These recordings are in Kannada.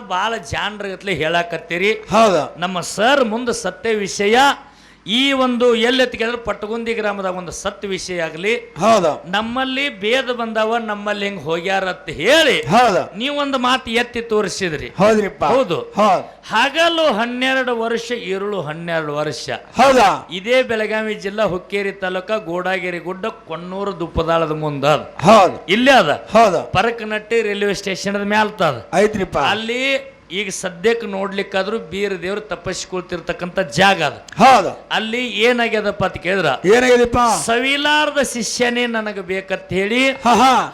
ಬಾಳ ಜಾನ್ರಗತ್ಲೆ ಹೇಳಾಕತ್ತೀರಿ. ಹೌದು. ನಮ್ಮ ಸರ್ ಮುಂದೆ ಸತ್ಯ ವಿಷಯ ಈ ಒಂದು ಎಲ್ಲೆತ್ತಿಗೆದ್ರೆ ಪಟ್ಟಗುಂದಿ ಗ್ರಾಮದ ಒಂದು ಸತ್ ವಿಷಯ ಆಗಲಿ. ಹೌದು. ನಮ್ಮಲ್ಲಿ ಭೇದ ಬಂದವ ನಮ್ಮಲ್ಲಿ ಹಿಂಗ್ ಹೋಗ್ಯಾರ ಅಂತ ಹೇಳಿ ಹೌದು. ನೀವೊಂದು ಮಾತು ಎತ್ತಿ ತೋರಿಸಿದ್ರಿ. ಹೌದ್ರಿಪ್ಪ. ಹೌದು. ಹಗಲು ಹನ್ನೆರಡು ವರ್ಷ ಇರುಳು ಹನ್ನೆರಡು ವರ್ಷ. ಹೌದಾ. ಇದೇ ಬೆಳಗಾವಿ ಜಿಲ್ಲಾ ಹುಕ್ಕೇರಿ ತಾಲೂಕ ಗೋಡಾಗಿರಿ ಗುಡ್ಡ ಕೊಣ್ಣೂರು ದುಪ್ಪದಾಳದ ಮುಂದ ಅದ. ಹೌದು. ಇಲ್ಲೇ ಅದ. ಹೌದು. ಪರಕನಟ್ಟಿ ರೈಲ್ವೆ ಸ್ಟೇಷನ್ ಮ್ಯಾಲ್ತದ. ಐತ್ರಿಪ್ಪ ಅಲ್ಲಿ ಈಗ ಸದ್ಯಕ್ಕೆ ನೋಡ್ಲಿಕ್ಕಾದ್ರೂ ಬೀರ ದೇವ್ರು ತಪಸ್ಕೊಳ್ತಿರ್ತಕ್ಕಂಥ ಜಾಗ ಅದು. ಹೌದು. ಅಲ್ಲಿ ಏನಾಗ್ಯದಪ್ಪ ಅಂತ ಕೇಳಿದ್ರ? ಏನಾಗಿದಪ್ಪ ಸವಿಲಾರದ ಶಿಷ್ಯನೇ ನನಗೆ ಬೇಕಂತ ಹೇಳಿ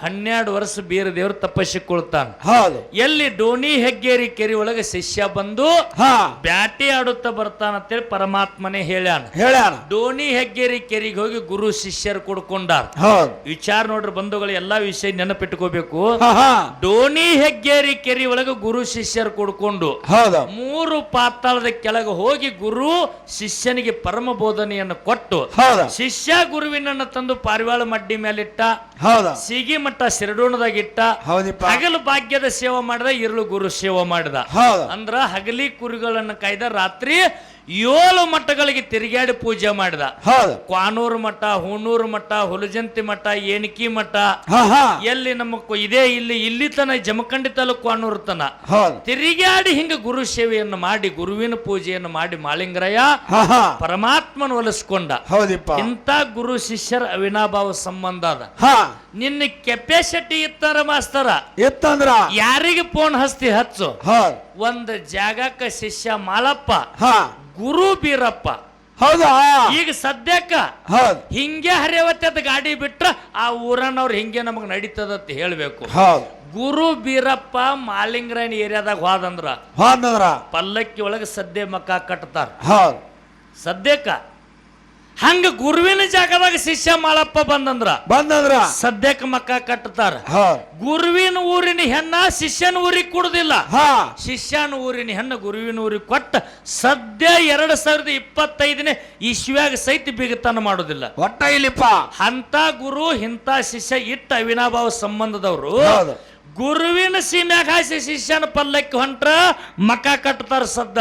ಹನ್ನೆರಡು ವರ್ಷ ಬೀರ ದೇವ್ರು ತಪಸ್ಸಿಕೊಳ್ತಾನ ಹೌದು. ಎಲ್ಲಿ ಡೋಣಿ ಹೆಗ್ಗೇರಿ ಕೆರಿ ಒಳಗೆ ಶಿಷ್ಯ ಬಂದು ಹಾ. ಬ್ಯಾಟಿ ಆಡುತ್ತಾ ಹೇಳಿ ಪರಮಾತ್ಮನೇ ಹೇಳ್ಯಾನ. ಹೇಳ್ಯಾನ. ಡೋಣಿ ಹೆಗ್ಗೇರಿ ಕೆರಿಗೆ ಹೋಗಿ ಗುರು ಶಿಷ್ಯರು ಕೊಡ್ಕೊಂಡಾರ. ಹೌದು. ವಿಚಾರ ನೋಡ್ರಿ ಬಂಧುಗಳು ಎಲ್ಲಾ ವಿಷಯ ನೆನಪಿಟ್ಕೋಬೇಕು. ಡೋಣಿ ಹೆಗ್ಗೇರಿ ಕೆರಿ ಒಳಗೆ ಗುರು ಶಿಷ್ಯರು ಕೊಡ್ಕೊಂಡು ಮೂರು ಪಾತಾಳದ ಕೆಳಗೆ ಹೋಗಿ ಗುರು ಶಿಷ್ಯನಿಗೆ ಪರಮ ಬೋಧನೆಯನ್ನು ಕೊಟ್ಟು ಹೌದು. ಶಿಷ್ಯ ಗುರುವಿನನ್ನ ತಂದು ಪಾರಿವಾಳ ಮಡ್ಡಿ ಮೇಲಿಟ್ಟ ಹೌದು. ಸಿಗಿ ಮಟ್ಟ ಸಿರಡೋಣದಾಗ ಇಟ್ಟ ಹಗಲು ಭಾಗ್ಯದ ಸೇವೆ ಮಾಡಿದ ಇರಲು ಗುರು ಸೇವೆ ಮಾಡಿದ. ಹೌದು. ಅಂದ್ರ ಹಗಲಿ ಕುರಿಗಳನ್ನ ಕಾಯ್ದ ರಾತ್ರಿ ಏಳು ಮಠಗಳಿಗೆ ತಿರುಗಾಡಿ ಪೂಜೆ ಮಾಡಿದ. ಹೌದು. ಕ್ವಾನೂರು ಮಠ ಹೂಣೂರು ಮಠ ಹುಲಜಂತಿ ಮಠ ಏನಕಿ ಮಠ. ಎಲ್ಲಿ ನಮ್ಮ ಇದೆ ಇದೇ ಇಲ್ಲಿ ಇಲ್ಲಿ ತನ ಜಮಖಂಡಿ ತಾಲೂಕು ಕ್ವಾನೂರು ತನ. ಹೌದು. ತಿರುಗಾಡಿ ಹಿಂಗ ಗುರು ಸೇವೆಯನ್ನು ಮಾಡಿ ಗುರುವಿನ ಪೂಜೆಯನ್ನು ಮಾಡಿ ಮಾಲಿಂಗರಯ್ಯ ಹಾ ಹಾ. ಪರಮಾತ್ಮನ ಒಲಿಸ್ಕೊಂಡ. ಹೌದಿಪ್ಪ. ಇಂಥ ಗುರು ಶಿಷ್ಯರ ಅವಿನಾಭಾವ ಸಂಬಂಧ ಅದ. ಹಾ. ನಿನ್ನ ಕೆಪಾಸಿಟಿ ಇತ್ತಾರ ಮಾಸ್ತರ. ಇತ್ತಂದ್ರ ಯಾರಿಗೆ ಫೋನ್ ಹಸ್ತಿ ಹಚ್ಚು? ಹೌದು. ಒಂದು ಜಾಗಕ್ಕ ಶಿಷ್ಯ ಮಾಲಪ್ಪ. ಹಾ. ಗುರು ಬೀರಪ್ಪ. ಹೌದಾ? ಈಗ ಸದ್ಯಕ್ಕ ಹೌದು. ಹಿಂಗೆ ಹರಿಯವತ್ತದ ಗಾಡಿ ಬಿಟ್ರ ಆ ಊರನವ್ರು ಹಿಂಗೆ ನಮಗ್ ನಡೀತದಂತ ಹೇಳ್ಬೇಕು. ಹೌದು. ಗುರು ಬೀರಪ್ಪ ಮಾಲಿಂಗರಾಯಣ ಏರಿಯಾದಾಗ ಹೋದಂದ್ರ ಹೋದಂದ್ರ ಪಲ್ಲಕ್ಕಿ ಒಳಗೆ ಸದ್ಯ ಮಕ್ಕ ಕಟ್ತಾರ. ಹೌದು. ಸದ್ಯಕ್ಕ ಹಂಗ ಗುರುವಿನ ಜಾಗದಾಗ ಶಿಷ್ಯ ಮಾಳಪ್ಪ ಬಂದಂದ್ರ ಬಂದಂದ್ರ? ಸದ್ಯಕ್ಕೆ ಮಕ್ಕ ಕಟ್ಟತಾರ. ಗುರುವಿನ ಊರಿನ ಹೆಣ್ಣ ಶಿಷ್ಯನ ಊರಿಗೆ ಕೊಡುದಿಲ್ಲ. ಹಾ. ಶಿಷ್ಯನ ಊರಿನ ಹೆಣ್ಣು ಗುರುವಿನ ಊರಿಗೆ ಕೊಟ್ಟ ಸದ್ಯ ಎರಡ್ ಸಾವಿರದ ಇಪ್ಪತ್ತೈದನೇ ಇಸ್ವ್ಯಾಗ ಸಹಿತ ಬಿಗತನ ಮಾಡೋದಿಲ್ಲ. ಒಟ್ಟ ಇಲ್ಲಿಪ್ಪ. ಅಂತ ಗುರು ಇಂಥ ಶಿಷ್ಯ ಇಟ್ಟ ಅವಿನಾಭಾವ ಸಂಬಂಧದವರು ಗುರುವಿನ ಸೀಮ್ಯಾಗ ಹಾಸಿ ಶಿಷ್ಯನ ಪಲ್ಲಕ್ಕಿ ಹೊಂಟ್ರ ಮಕ ಕಟ್ತಾರ ಸದ್ದ.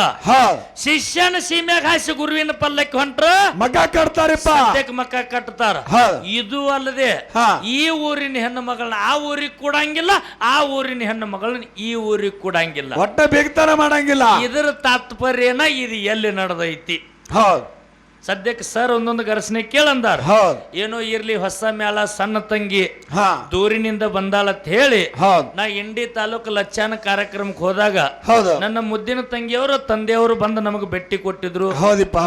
ಶಿಷ್ಯನ ಸೀಮ್ಯಾಗ ಹಾಸಿ ಗುರುವಿನ ಪಲ್ಲಕ್ಕಿ ಹೊಂಟ್ರ ಮಗ ಕಟ್ತಾರಪ್ಪ. ಮಕ ಕಟ್ತಾರ. ಇದು ಅಲ್ಲದೆ ಈ ಊರಿನ ಹೆಣ್ಣು ಮಗಳನ್ನ ಆ ಊರಿಗೆ ಕೊಡಂಗಿಲ್ಲ ಆ ಊರಿನ ಹೆಣ್ಣು ಮಗಳನ್ನ ಈ ಊರಿಗೆ ಕೊಡಂಗಿಲ್ಲ. ಒಟ್ಟ ಬೇಗತನ ಮಾಡಂಗಿಲ್ಲ. ಇದರ ತಾತ್ಪರ್ಯನ ಇದು ಎಲ್ಲಿ ನಡೆದೈತಿ? ಹೌದು ಸದ್ಯಕ್ಕೆ ಸರ್ ಒಂದೊಂದು ಗರ್ಸನೆ ಕೇಳಂದಾರ. ಹೌದು. ಏನೋ ಇರ್ಲಿ ಹೊಸ ಮ್ಯಾಲ ಸಣ್ಣ ತಂಗಿ ಹಾ. ದೂರಿನಿಂದ ಬಂದಾಳತ್ ಹೇಳಿ ಹೌದು. ನಾ ಇಂಡಿ ತಾಲೂಕು ಲಚ್ಚಾನ ಕಾರ್ಯಕ್ರಮಕ್ಕೆ ಹೋದಾಗ ಹೌದು. ನನ್ನ ಮುದ್ದಿನ ತಂಗಿಯವರು ತಂದೆಯವರು ಬಂದು ನಮಗೆ ಭೇಟಿ ಕೊಟ್ಟಿದ್ರು.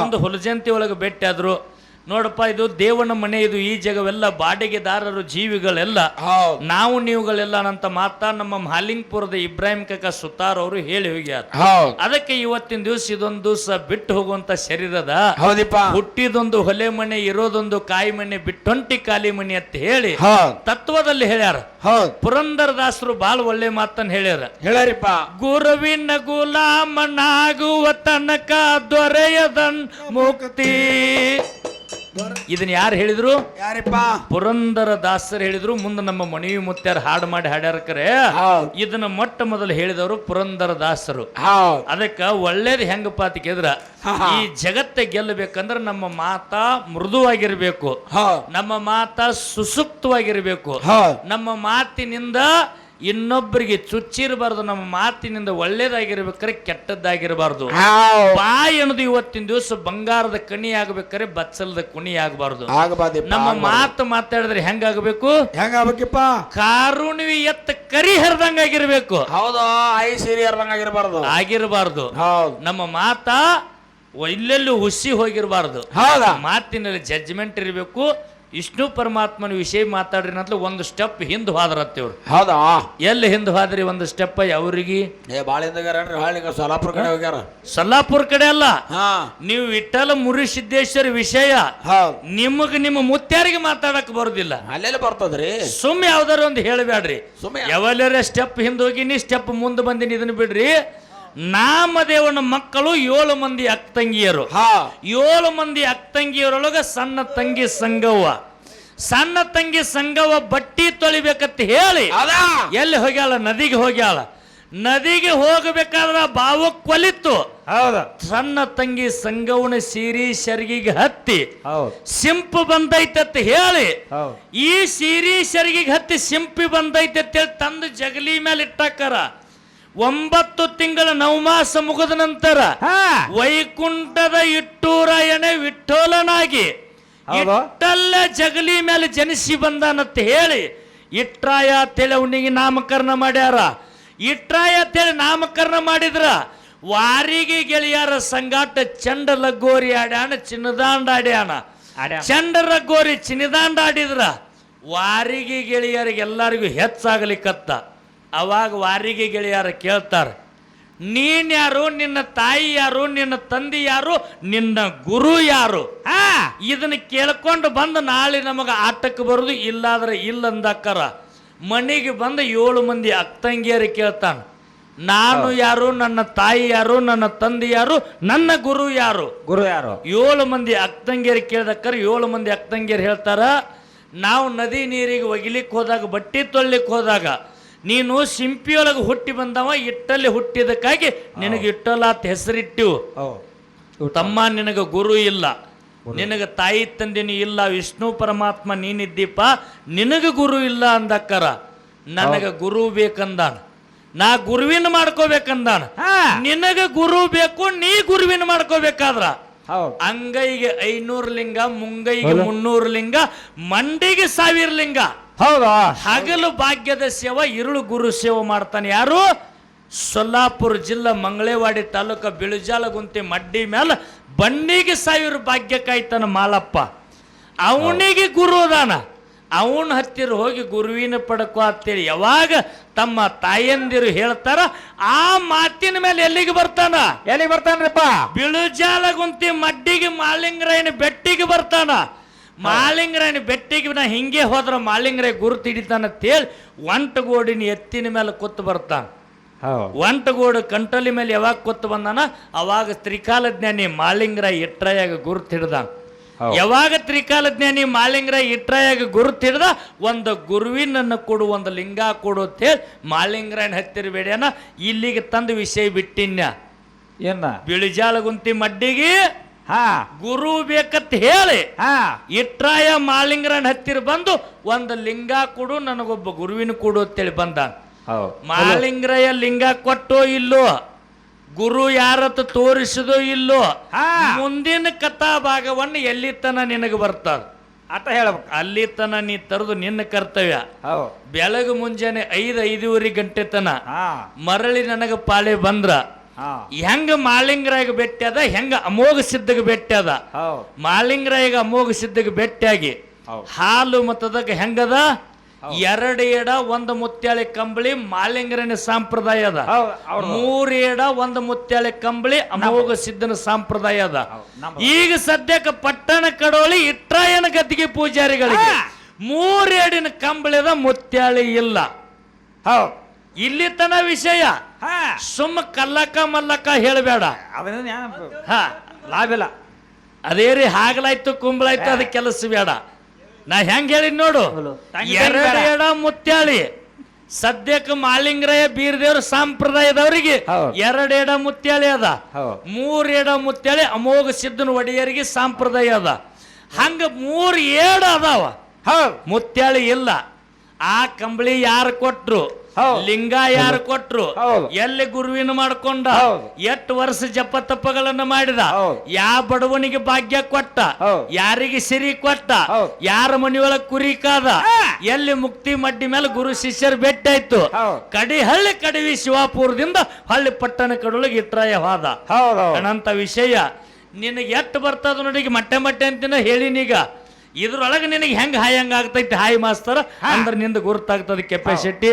ಒಂದು ಹುಲಜಂತಿ ಒಳಗೆ ಭೇಟಿ ಆದ್ರು. ನೋಡಪ್ಪ ಇದು ದೇವನ ಮನೆ ಇದು ಈ ಜಗವೆಲ್ಲ ಬಾಡಿಗೆದಾರರು ಜೀವಿಗಳೆಲ್ಲ. ನಾವು ನೀವುಗಳೆಲ್ಲ ಅಂತ ಮಾತಾ ನಮ್ಮ ಮಾಲಿಂಗ್ಪುರದ ಇಬ್ರಾಹಿಂ ಕಕ ಸುತಾರ್ ಅವರು ಹೇಳಿ ಹೋಗ್ಯಾರ. ಅದಕ್ಕೆ ಇವತ್ತಿನ ದಿವಸ ಇದೊಂದು ದಿವಸ ಬಿಟ್ಟು ಹೋಗುವಂತ ಶರೀರದ. ಹುಟ್ಟಿದೊಂದು ಹೊಲೆ ಮನೆ ಇರೋದೊಂದು ಕಾಯಿ ಮನೆ ಬಿಟ್ಟೊಂಟಿ ಕಾಲಿ ಮನೆ ಅಂತ ಹೇಳಿ ತತ್ವದಲ್ಲಿ ಹೇಳ್ಯಾರ. ಪುರಂದರದಾಸರು ಬಾಳ ಒಳ್ಳೆ ಮಾತನ್ನ ಹೇಳ್ಯಾರ. ಹೇಳರಿಪ್ಪ ಗುರುವಿನ ಗುಲಾಮನಾಗುವ ತನಕ ದೊರೆಯದನ್ ಮುಕ್ತಿ. ಇದನ್ನ ಯಾರು ಹೇಳಿದ್ರು? ಯಾರಿಪ್ಪ? ಪುರಂದರ ದಾಸರು ಹೇಳಿದ್ರು. ಮುಂದೆ ನಮ್ಮ ಮಣಿವಿ ಮುತ್ಯಾರ ಹಾಡು ಮಾಡಿ ಹಾಡ್ಯಾರ ಕರೆ ಹೌದು. ಇದನ್ನ ಮೊಟ್ಟ ಮೊದಲು ಹೇಳಿದವರು ಪುರಂದರ ದಾಸರು. ಅದಕ್ಕ ಒಳ್ಳೇದು ಹೆಂಗಪ್ಪ ಅಂತ ಕೇಳಿದ್ರ? ಹಾ. ಈ ಜಗತ್ತ ಗೆಲ್ಲಬೇಕಂದ್ರ ನಮ್ಮ ಮಾತಾ ಮೃದುವಾಗಿರ್ಬೇಕು. ನಮ್ಮ ಮಾತ ಸುಸುಪ್ತವಾಗಿರ್ಬೇಕು. ನಮ್ಮ ಮಾತಿನಿಂದ ಇನ್ನೊಬ್ಬರಿಗೆ ಚುಚ್ಚಿರಬಾರ್ದು ನಮ್ಮ ಮಾತಿನಿಂದ ಒಳ್ಳೇದಾಗಿರ್ಬೇಕಾರೆ ಕೆಟ್ಟದ್ದಾಗಿರಬಾರ್ದು. ಹೌದು ಬಾಯಿ ಅನ್ನೋದು ಇವತ್ತಿನ ದಿವಸ ಬಂಗಾರದ ಕಣಿ ಆಗ್ಬೇಕಾರೆ ಬಚ್ಚಲದ ಕುಣಿ ಆಗಬಾರ್ದು. ನಮ್ಮ ಮಾತು ಮಾತಾಡಿದ್ರೆ ಹೆಂಗಾಗಬೇಕು? ಹೆಂಗಾಗಬೇಕಪ್ಪ? ಕಾರುಣಿವಿ ಎತ್ತ ಕರಿ ಹರಿದಂಗಾಗಿರ್ಬೇಕು ಹೌದು ಐ ಸೀರಿಯರ್ ಆಗಿರಬಾರ್ದು. ಆಗಿರಬಾರ್ದು. ಹೌದು. ನಮ್ಮ ಮಾತಾ ಎಲ್ಲೆಲ್ಲೂ ಹುಸಿ ಹೋಗಿರಬಾರ್ದು. ಹೌದಾ? ಮಾತಿನಲ್ಲಿ ಜಡ್ಜ್ಮೆಂಟ್ ಇರಬೇಕು ವಿಷ್ಣು ಪರಮಾತ್ಮನ ವಿಷಯ ಮಾತಾಡ್ರಿ ಅಂತಲೂ ಒಂದು ಸ್ಟೆಪ್ ಹಿಂದೆ ಹೋದ್ರತ್ತೇವ್ರು ಹೌದಾ? ಎಲ್ಲಿ ಹಿಂದೆ ಹೋದ್ರಿ ಒಂದು ಸ್ಟೆಪ್ ಅವ್ರಿಗೆ? ಏ ಬಾಳಿಂದಗಾರನ್ರಿ ಹಾಳಿಗ ಸೋಲಾಪುರ ಕಡೆ ಹೋಗ್ಯಾರ. ಸೊಲ್ಲಾಪುರ ಕಡೆ ಅಲ್ಲ. ಹಾ. ನೀವು ವಿಠಲ ಮುರಿ ಸಿದ್ದೇಶ್ವರ ವಿಷಯ ಹೌದು. ನಿಮಗ್ ನಿಮ್ಮ ಮುತ್ಯಾರಿಗೆ ಮಾತಾಡಕ್ ಬರುದಿಲ್ಲ. ಅಲ್ಲೆಲ್ಲ ಬರ್ತದ್ರಿ? ಸುಮ್ ಯಾವ್ದಾರ ಒಂದು ಹೇಳಬೇಡ್ರಿ ಸುಮ್ಮನೆ ಯಾವಲ್ಲರ ಸ್ಟೆಪ್ ಹಿಂದೆ ಹೋಗಿ ನೀ ಸ್ಟೆಪ್ ಮುಂದೆ ಬಂದಿನಿ ಇದನ್ನ ಬಿಡ್ರಿ. ನಾಮದೇವನ ಮಕ್ಕಳು ಏಳು ಮಂದಿ ಅಕ್ತಂಗಿಯರು ಏಳು ಮಂದಿ ಅಕ್ತಂಗಿಯರೊಳಗ ಸಣ್ಣ ತಂಗಿ ಸಂಗವ್ವ. ಸಣ್ಣ ತಂಗಿ ಸಂಗವ್ವ ಬಟ್ಟಿ ತೊಳಿಬೇಕಂತ ಹೇಳಿ ಎಲ್ಲಿ ಹೋಗ್ಯಾಳ? ನದಿಗೆ ಹೋಗ್ಯಾಳ. ನದಿಗೆ ಹೋಗಬೇಕಾದ್ರ ಬಾವ ಕೊಲಿತ್ತು ಹೌದು. ಸಣ್ಣ ತಂಗಿ ಸಂಗವನ ಸೀರಿ ಸೆರಗಿಗೆ ಹತ್ತಿ. ಸಿಂಪು ಬಂದೈತತ್ ಹೇಳಿ. ಈ ಸೀರಿ ಸೆರಗಿಗೆ ಹತ್ತಿ ಸಿಂಪಿ ಬಂದೈತೆ ತಂದು ಜಗಲಿ ಮೇಲೆ ಇಟ್ಟಾಕರ. ಒಂಬತ್ತು ತಿಂಗಳ ನವಮಾಸ ಮುಗಿದ ನಂತರ ವೈಕುಂಠದ ವೈಕುಂಠದ ಇಟ್ಟೂರಾಯಣೆ ವಿಠೋಲನಾಗಿ. ಇಟ್ಟಲ್ಲ ಜಗಲಿ ಮೇಲೆ ಜನಿಸಿ ಬಂದಾನಂತ ಹೇಳಿ ಇಟ್ರಾಯ ಅಂತೇಳಿ ಅವನಿಗೆ ನಾಮಕರಣ ಮಾಡ್ಯಾರ ಇಟ್ರಾಯ ಅಂತೇಳಿ ನಾಮಕರಣ ಮಾಡಿದ್ರ ವಾರಿಗೆ ಗೆಳೆಯರ ಸಂಗಾಟ ಚಂಡ ಲಗೋರಿ ಆಡ್ಯಾಣ ಚಿನ್ನದಾಂಡ ಆಡ್ಯಾಣ ಆಡ್ಯಾಣ. ಚಂಡ ಲಗೋರಿ ಚಿನ್ನದಾಂಡ ಆಡಿದ್ರ ವಾರಿಗೆ ಗೆಳೆಯರಿಗೆ ಎಲ್ಲರಿಗೂ ಹೆಚ್ಚಾಗಲಿಕ್ಕತ್ತ ಅವಾಗ ವಾರಿಗೆ ಗೆಳೆಯರು ಕೇಳ್ತಾರೆ ನೀನ್ ಯಾರು? ನಿನ್ನ ತಾಯಿ ಯಾರು? ನಿನ್ನ ತಂದೆ ಯಾರು? ನಿನ್ನ ಗುರು ಯಾರು? ಹಾ. ಇದನ್ನ ಕೇಳ್ಕೊಂಡು ಬಂದು ನಾಳೆ ನಮಗೆ ಆಟಕ್ಕೆ ಬರುದು ಇಲ್ಲಾದ್ರೆ ಇಲ್ಲ ಅಂದಕ್ಕರ ಮನೆಗೆ ಬಂದು ಏಳು ಮಂದಿ ಅಕ್ತಂಗಿಯರು ಕೇಳ್ತಾನೆ ನಾನು ಯಾರು? ನನ್ನ ತಾಯಿ ಯಾರು? ನನ್ನ ತಂದೆ ಯಾರು? ನನ್ನ ಗುರು ಯಾರು? ಗುರು ಯಾರು? ಏಳು ಮಂದಿ ಅಕ್ತಂಗಿಯರು ಕೇಳ್ದಕ್ಕರ ಏಳು ಮಂದಿ ಅಕ್ತಂಗಿಯರು ಹೇಳ್ತಾರ ನಾವು ನದಿ ನೀರಿಗೆ ಒಗಿಲಿಕ್ಕೆ ಹೋದಾಗ ಬಟ್ಟೆ ತೊಳ್ಲಿಕ್ಕೆ ಹೋದಾಗ ನೀನು ಸಿಂಪಿಯೊಳಗೆ ಹುಟ್ಟಿ ಬಂದವ ಇಟ್ಟಲ್ಲಿ ಹುಟ್ಟಿದಕ್ಕಾಗಿ ನಿನಗೆ ಇಟ್ಟಲಾತ್ ಹೆಸರಿಟ್ಟಿವು. ತಮ್ಮ ನಿನಗೆ ಗುರು ಇಲ್ಲ. ನಿನಗೆ ತಾಯಿ ತಂದಿನಿ ಇಲ್ಲ ವಿಷ್ಣು ಪರಮಾತ್ಮ ನೀನಿದ್ದೀಪ ನಿನಗೆ ಗುರು ಇಲ್ಲ ಅಂದಕ್ಕರ ನನಗೆ ಗುರು ಬೇಕಂದಾನ. ನಾ ಗುರುವಿನ ಮಾಡ್ಕೋಬೇಕಂದಾನ. ನಿನಗ ಗುರು ಬೇಕು ನೀ ಗುರುವಿನ ಮಾಡ್ಕೋಬೇಕಾದ್ರ. ಅಂಗೈಗೆ ಐನೂರು ಲಿಂಗ ಮುಂಗೈಗೆ ಮುನ್ನೂರು ಲಿಂಗ ಮಂಡಿಗೆ ಸಾವಿರ ಲಿಂಗ. ಹೌದು? ಹಗಲು ಭಾಗ್ಯದ ಸೇವ ಇರುಳು ಗುರು ಸೇವೆ ಮಾಡ್ತಾನೆ ಯಾರು? ಸೊಲ್ಲಾಪುರ ಜಿಲ್ಲಾ ಮಂಗಳೇವಾಡಿ ತಾಲೂಕ ಬಿಳುಜಾಲಗುಂತಿ ಮಡ್ಡಿ ಮ್ಯಾಲ ಬಣ್ಣಿಗೆ ಸಾವಿರ ಭಾಗ್ಯ ಕಾಯ್ತಾನ ಮಾಲಪ್ಪ. ಅವನಿಗೆ ಗುರು ಅದಾನ. ಅವನ ಹತ್ತಿರ ಹೋಗಿ ಗುರುವಿನ ಪಡಕೋ ಅಂತೇಳಿ ಯಾವಾಗ ತಮ್ಮ ತಾಯಂದಿರು ಹೇಳ್ತಾರ ಆ ಮಾತಿನ ಮೇಲೆ ಎಲ್ಲಿಗೆ ಬರ್ತಾನ? ಎಲ್ಲಿಗೆ ಬರ್ತಾನ್ರಿಪ್ಪ? ಬಿಳುಜಾಲಗುಂತಿ ಮಡ್ಡಿಗೆ ಮಾಲಿಂಗರಾಯನ ಬೆಟ್ಟಿಗೆ ಬರ್ತಾನ. ಮಾಲಿಂಗರಾಯನ ಬೆಟ್ಟಿಗೆ ನಾ ಹಿಂಗೆ ಹೋದ್ರೆ ಮಾಲಿಂಗ್ರೆ ಗುರುತು ಹಿಡಿತಾನ ಅಂತೇಳಿ ಒಂಟಗೋಡಿನ ಎತ್ತಿನ ಮೇಲೆ ಕೊತ್ತು ಬರ್ತಾನ. ಒಂಟಗೋಡು ಕಂಟಲಿ ಮೇಲೆ ಯಾವಾಗ ಕೊತ್ತು ಬಂದಾನ ಅವಾಗ ತ್ರಿಕಾಲ ಜ್ಞಾನಿ ಮಾಲಿಂಗರ ಇಟ್ರಾಯಾಗ ಗುರುತು ಹಿಡ್ದ. ಯಾವಾಗ ತ್ರಿಕಾಲ ಜ್ಞಾನಿ ಮಾಲಿಂಗರ ಇಟ್ರಾಯಾಗ ಗುರುತು ಹಿಡ್ದ ಒಂದು ಗುರುವಿನನ್ನು ಕೊಡು ಒಂದು ಲಿಂಗ ಕೊಡು ಅಂತೇಳಿ ಮಾಲಿಂಗರನ ಹತ್ತಿರ ಬೇಡ್ಯಾನ. ಇಲ್ಲಿಗೆ ತಂದು ವಿಷಯ ಬಿಟ್ಟಿನ್ಯ? ಏನ? ಬಿಳಿಜಾಳಗುಂತಿ ಮಡ್ಡಿಗೆ ಹಾ. ಗುರು ಬೇಕಂತ ಹೇಳಿ. ಹಾ. ಇಟ್ರಾಯ ಮಾಲಿಂಗರನ್ ಹತ್ತಿರ ಬಂದು ಒಂದು ಲಿಂಗ ಕೊಡು ನನಗೊಬ್ಬ ಗುರುವಿನ ಕೊಡು ಅಂತೇಳಿ ಬಂದ. ಹೌದು. ಮಾಲಿಂಗರಯ್ಯ ಲಿಂಗ ಕೊಟ್ಟೋ ಇಲ್ಲೋ? ಗುರು ಯಾರತ್ತ ತೋರಿಸದೋ ಇಲ್ಲೋ? ಹಾ. ಮುಂದಿನ ಕಥಾ ಭಾಗವನ್ನು ಎಲ್ಲಿ ತನ ನಿನಗೆ ಬರ್ತದ ಅಟ ಹೇಳಬೇಕು. ಅಲ್ಲಿ ತನ ನೀ ತರದು ನಿನ್ನ ಕರ್ತವ್ಯ. ಬೆಳಗ್ಗೆ ಮುಂಜಾನೆ ಐದು ಐದೂವರೆ ಗಂಟೆ ತನ ಮರಳಿ ನನಗೆ ಪಾಳೆ ಬಂದ್ರ. ಹೆಂಗ ಮಾಲಿಂಗರಾಯಿಗೆ ಬೆಟ್ಟದ ಹೆಂಗ ಅಮೋಘ ಸಿದ್ಧಗೆ ಬೆಟ್ಟದ ಮಾಲಿಂಗರಾಯಿಗ ಅಮೋಘ ಸಿದ್ಧಗೆ ಹೌದು. ಹಾಲು ಮತ್ತದಕ್ಕೆ ಹೆಂಗದ? ಎರಡು ಎಡ ಒಂದು ಮುತ್ಯಾಳಿ ಕಂಬಳಿ ಮಾಲಿಂಗರನ ಸಂಪ್ರದಾಯ ಅದ. ಮೂರು ಎಡ ಒಂದು ಮುತ್ಯಾಳಿ ಕಂಬಳಿ ಅಮೋಘ ಸಿದ್ಧನ ಸಂಪ್ರದಾಯ ಅದ. ಈಗ ಸದ್ಯಕ್ಕೆ ಪಟ್ಟಣ ಕಡೋಳಿ ಇಟ್ರಾಯನ ಗದ್ದಿಗೆ ಪೂಜಾರಿಗಳಿಗೆ ಮೂರೇಡಿನ ಮೂರು ಎಡಿನ ಕಂಬಳಿದ ಮುತ್ಯಾಳಿ ಇಲ್ಲ. ಹೌದು. ಇಲ್ಲಿ ತನ ವಿಷಯ. ಹಾ. ಸುಮ್ಮ ಕಲ್ಲಕ್ಕ ಮಲ್ಲಕ್ಕ ಹೇಳಬೇಡ. ಅದನ್ನ ಹಾ. ಲಾಭ ಇಲ್ಲ ಅದೇ ರೀ ಹಾಗಲಾಯ್ತು ಕುಂಬಳಾಯ್ತು ಅದ ಕೆಲಸ ಬೇಡ. ನಾ ಹೆಂಗ್ ಹೇಳಿದ್ ನೋಡು? ಎರಡ ಮುತ್ಯಾಳಿ. ಸದ್ಯಕ್ಕೆ ಮಾಲಿಂಗರಾಯ ಬೀರದೇವ್ರ ಸಂಪ್ರದಾಯದವರಿಗೆ ಎರಡೆಡ ಮುತ್ಯಾಳಿ ಅದ. ಮೂರೆಡ ಮೂರ್ ಎಡ ಮುತ್ಯಾಳಿ ಅಮೋಘ ಸಿದ್ಧನ ಒಡೆಯರಿಗೆ ಸಂಪ್ರದಾಯ ಅದ. ಹಂಗ ಮೂರ್ ಏಡ ಅದಾವ. ಮುತ್ಯಾಳಿ ಇಲ್ಲ. ಆ ಕಂಬಳಿ ಯಾರು ಕೊಟ್ರು. ಲಿಂಗ ಯಾರು ಕೊಟ್ರು. ಎಲ್ಲಿ ಗುರುವಿನ ಮಾಡ್ಕೊಂಡ. ಎಷ್ಟು ವರ್ಷ ಜಪ ತಪ್ಪಗಳನ್ನ ಮಾಡಿದ. ಯಾವ ಬಡವನಿಗೆ ಭಾಗ್ಯ ಕೊಟ್ಟ. ಯಾರಿಗೆ ಸಿರಿ ಕೊಟ್ಟ. ಯಾರ ಮನೆಯೊಳಗ ಕುರಿ ಕಾದ? ಎಲ್ಲಿ ಮುಕ್ತಿ ಮಡ್ಡಿ ಮೇಲೆ ಗುರು ಶಿಷ್ಯರು ಬೆಟ್ಟಾಯ್ತು? ಕಡಿಹಳ್ಳಿ ಕಡಿ ಹಳ್ಳಿ ಕಡಿವಿ ಶಿವಾಪುರದಿಂದ ಹಳ್ಳಿ ಪಟ್ಟಣ ಕಡೊಳಗೆ ಇತ್ರಾಯವಾದ ಅನಂತ ವಿಷಯ. ನಿನಗೆ ಎಷ್ಟು ಬರ್ತದ ನೋಡಿ ಮಟ್ಟೆ ಮಟ್ಟೆ ಅಂತಿನ ಹೇಳಿನೀಗ ಇದ್ರೊಳಗೆ ನಿನಗೆ ಹೆಂಗ್ ಹಾಯ್ ಹಂಗ ಆಗ್ತೈತಿ? ಹಾಯ್ ಮಾಸ್ತರ ಅಂದ್ರೆ ನಿಂದ ಗುರುತಾಗ್ತದ ಕೆಪಾಸಿಟಿ.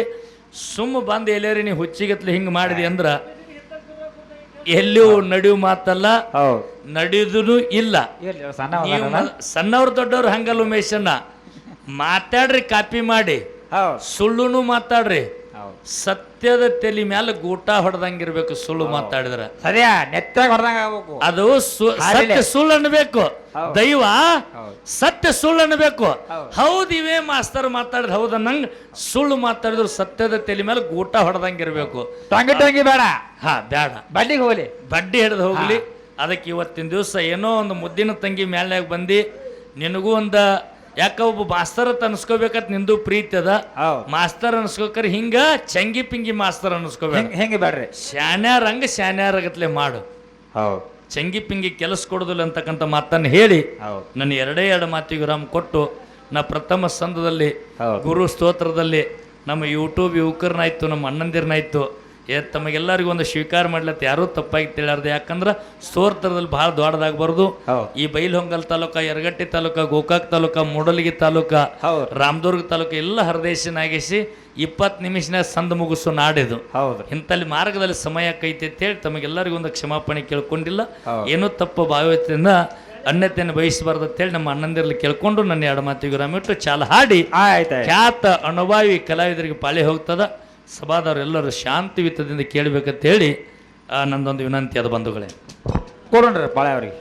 ಸುಮ್ಮ ಬಂದು ಎಲ್ಲೇರಿ ನೀ ಹುಚ್ಚಿಗತ್ಲಿ ಹಿಂಗೆ ಮಾಡಿದಿ ಅಂದ್ರ ಎಲ್ಲೂ ನಡೆಯು ಮಾತಲ್ಲ ಹೌದು. ನಡೆಯುದು ಇಲ್ಲ. ಸಣ್ಣವ್ರ ಸಣ್ಣ ನೀವು ಮಗನ? ಸಣ್ಣವ್ರು ದೊಡ್ಡವ್ರು ಹಂಗಲ್ಲ ಉಮೇಶನ್ನ ಮಾತಾಡ್ರಿ ಕಾಪಿ ಮಾಡಿ. ಹೌದು. ಸುಳ್ಳುನು ಮಾತಾಡ್ರಿ. ಸತ್ಯದ ತಲೆ ಮ್ಯಾಲ ಗೂಟ ಹೊಡೆದಂಗಿರ್ಬೇಕು ಸುಳ್ಳು ಮಾತಾಡಿದ್ರೆ. ಸರಿಯಾ? ನೆತ್ತಾಗ ಹೊಡೆದಂಗ ಆಗ್ಬೇಕು. ಅದು ಸು- ಸತ್ಯ ಸುಳ್ಳು ಅನ್ಬೇಕು. ದೈವ ಸತ್ಯ ಸುಳ್ಳು ಅನ್ಬೇಕು. ಹೌದು. ಇವೇ ಮಾಸ್ತರ್ ಮಾತಾಡಿದ್ರೆ ಹೌದ ನಂಗ್ ಸುಳ್ಳು ಮಾತಾಡಿದ್ರು ಸತ್ಯದ ತಲೆ ಮೇಲೆ ಗೂಟ ಹೊಡೆದಂಗಿರ್ಬೇಕು. ಟೊಂಗಿ ಟೊಂಗಿ ಬೇಡ. ಹಾ ಬೇಡ. ಬಡ್ಡಿಗೆ ಹೋಗ್ಲಿ. ಬಡ್ಡಿ ಹಿಡಿದು ಹೋಗ್ಲಿ. ಅದಕ್ಕೆ ಇವತ್ತಿನ ದಿವಸ ಏನೋ ಒಂದು ಮುದ್ದಿನ ತಂಗಿ ಮ್ಯಾಲ್ನಾಗ ಬಂದು ನಿನಗೂ ಒಂದು ಯಾಕ ಒಬ್ಬ ಮಾಸ್ತರ್ ಅನ್ಸ್ಕೋಬೇಕತ್ ನಿಂದು ಪ್ರೀತಿ ಅದ? ಮಾಸ್ತರ್ ಅನ್ಸ್ಕೋಕರ್ ಹಿಂಗ ಚಂಗಿ ಪಿಂಗಿ ಮಾಸ್ತರ್ ಅನ್ಸ್ಕೋಬೇಕ ಹೆಂಗ್ ಹೆಂಗೆ ಬೇಡ್ರಿ ಶಾನ್ಯಾರ ಗತ್ಲೆ ಮಾಡು. ಹೌದು. ಚಂಗಿ ಪಿಂಗಿ ಕೆಲಸ ಕೊಡೋದಿಲ್ಲ ಅಂತಕ್ಕಂಥ ಮಾತನ್ನು ಹೇಳಿ ಹೌದು. ನನ್ನ ಎರಡೇ ಎರಡು ಮಾತಿ ರಾಮ್ ಕೊಟ್ಟು ನಾ ಪ್ರಥಮ ಸಂದದಲ್ಲಿ. ಗುರು ಸ್ತೋತ್ರದಲ್ಲಿ ನಮ್ಮ ಯೂಟ್ಯೂಬ್ ಯುವಕರನ್ನಾಯ್ತು ನಮ್ಮ ಅಣ್ಣಂದಿರನಾಯ್ತು ಏ ತಮಗೆಲ್ಲರಿಗೂ ಒಂದು ಸ್ವೀಕಾರ ಮಾಡ್ಲತ್ತ. ಯಾರೂ ತಪ್ಪಾಗಿ ತಿಳಿಯಾರ್ದು. ಯಾಕಂದ್ರೆ ಸೋರ್ತರದಲ್ಲಿ ಭಾಳ ದೊಡ್ಡದಾಗಬಾರ್ದು. ಈ ಬೈಲಹೊಂಗಲ್ ತಾಲೂಕ ಯರಗಟ್ಟಿ ತಾಲೂಕ ಗೋಕಾಕ್ ತಾಲೂಕ ಮೂಡಲಗಿ ತಾಲೂಕ ರಾಮದುರ್ಗ ತಾಲೂಕ ಎಲ್ಲ ಹರದೇಶನಾಗಿಸಿ ಇಪ್ಪತ್ತು ನಿಮಿಷನಾಗ ಸಂದ ಮುಗಿಸು ನಾಡಿದು. ಹೌದು. ಇಂಥಲ್ಲಿ ಮಾರ್ಗದಲ್ಲಿ ಸಮಯ ಕೈತಿ ಅಂತೇಳಿ ತಮಗೆಲ್ಲರಿಗೂ ಒಂದು ಕ್ಷಮಾಪಣೆ ಕೇಳ್ಕೊಂಡಿಲ್ಲ. ಏನೂ ತಪ್ಪು ಭಾವದಿಂದ ಅನ್ಯತೆಯನ್ನು ಬಯಸಬಾರ್ದು ಅಂತೇಳಿ ನಮ್ಮ ಅಣ್ಣಂದಿರಲ್ಲಿ ಕೇಳ್ಕೊಂಡು ನನ್ನ ಎರಡು ಮಾತಿಗೆ ರಾಮಿಟ್ಟು ಚಾಲ ಹಾಡಿ. ಖ್ಯಾತ ಅನುಭಾವಿ ಕಲಾವಿದರಿಗೆ ಪಾಳಿ ಹೋಗ್ತದ. ಸಭಾದವರೆಲ್ಲರೂ ಶಾಂತಿಯುತದಿಂದ ಕೇಳಬೇಕಂತ ಹೇಳಿ ನಂದೊಂದು ವಿನಂತಿ ಅದು ಬಂಧುಗಳೇ. ಕೊಡೋಣ್ರಿ ಬಾಳೆ ಅವ್ರಿಗೆ.